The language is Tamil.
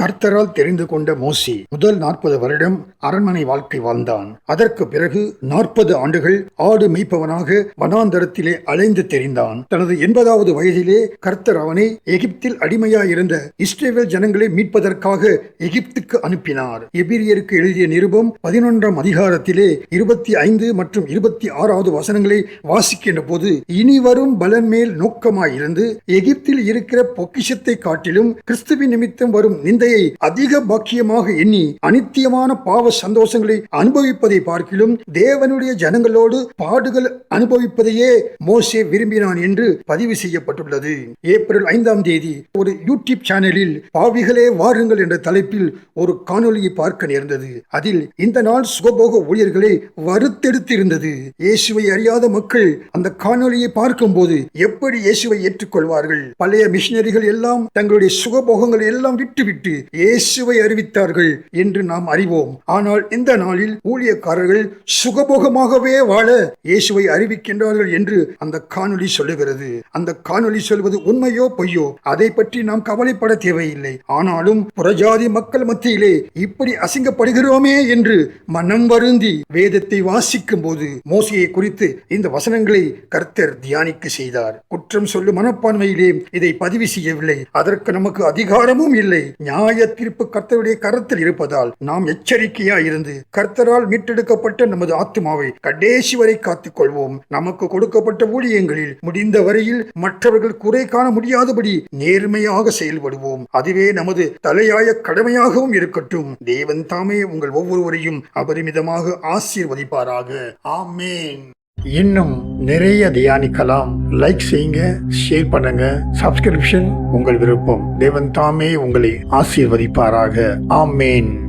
கர்த்தரால் தெரிந்து கொண்ட மோசி முதல் நாற்பது வருடம் அரண்மனை வாழ்க்கை வாழ்ந்தான். அதற்கு பிறகு நாற்பது ஆண்டுகள் ஆடு மேய்ப்பவனாக வனாந்தரத்திலே அலைந்து தெரிந்தான். தனது எண்பதாவது வயதிலே கர்த்தர் அவனை எகிப்தில் அடிமையாயிருந்த இஸ்ரேவேல் ஜனங்களை மீட்பதற்காக எகிப்துக்கு அனுப்பினார். எபிரியருக்கு எழுதிய நிருபம் பதினொன்றாம் அதிகாரத்திலே இருபத்தி ஐந்து மற்றும் இருபத்தி ஆறாவது வசனங்களை வாசிக்கின்ற போது இனி வரும் பலன் மேல் நோக்கமாயிருந்து எகிப்தில் இருக்கிற பொக்கிஷத்தை காட்டிலும் கிறிஸ்துவின் நிமித்தம் வரும் சிந்தையை அதிக பாக்கியமாக எண்ணி அனித்தியமான பாவ சந்தோஷங்களை அனுபவிப்பதை பார்க்கிலும் தேவனுடைய ஜனங்களோடு பாடுகள் அனுபவிப்பதையே மோசே விரும்பினான் என்று பதிவு செய்யப்பட்டுள்ளது. ஏப்ரல் ஐந்தாம் தேதி ஒரு யூடியூப் சேனலில் பாவிகளே வாருங்கள் என்ற தலைப்பில் ஒரு காணொலியை பார்க்க நேர்ந்தது. அதில் இந்த நாள் சுகபோக ஊழியர்களை வறுத்தெடுத்திருந்தது இயேசுவை அறியாத மக்கள் அந்த காணொளியை பார்க்கும்போது எப்படி இயேசுவை ஏற்றுக்கொள்வார்கள்? பழைய மிஷினரிகள் எல்லாம் தங்களுடைய சுகபோகங்களை எல்லாம் விட்டுவிட்டு இயேசுவை அறிவித்தார்கள் என்று நாம் அறிவோம். ஆனால் இந்த நாளில் ஊழியக்காரர்கள் சுகபோகமாகவே வாழ இயேசுவை அறிவிக்கின்றார்கள் என்று அந்த காணொளி சொல்லுகிறது. அந்த காணொளி சொல்வது உண்மையோ பொய்யோ அதை பற்றி நாம் கவலைப்பட தேவையில்லை. ஆனாலும் புறஜாதி மக்கள் மத்தியிலே இப்படி அசிங்கப்படுகிறோமே என்று மனம் வருந்தி வேதத்தை வாசிக்கும் போது மோசையை குறித்து இந்த வசனங்களை கர்த்தர் தியானிக்க செய்தார். குற்றம் சொல்லும் மனப்பான்மையிலே இதை பதிவு செய்யவில்லை. அதற்கு நமக்கு அதிகாரமும் இல்லை. நியாய தீர்ப்பு கர்த்தருடைய கரத்தில் இருப்பதால் நாம் எச்சரிக்கையா இருந்து கர்த்தரால் மீட்டெடுக்கப்பட்ட நமது ஆத்மாவை கடைசி வரை காத்துக் கொள்வோம் நமக்கு கொடுக்கப்பட்ட ஊழியங்களில் முடிந்த வரையில் மற்றவர்கள் குறை காண முடியாதபடி நேர்மையாக செயல்படுவோம். அதுவே நமது தலையாய கடமையாகவும் இருக்கட்டும். தேவன் தாமே உங்கள் ஒவ்வொருவரையும் அபரிமிதமாக ஆசீர்வதிப்பாராக. ஆமேன். இன்னும் நிறைய தியானிக்கலாம். லைக் செய்யுங்க ஷேர் பண்ணுங்க. சப்ஸ்கிரிப்ஷன் உங்கள் விருப்பம். தேவன் தாமே உங்களை ஆசீர்வதிப்பாராக. ஆமேன்.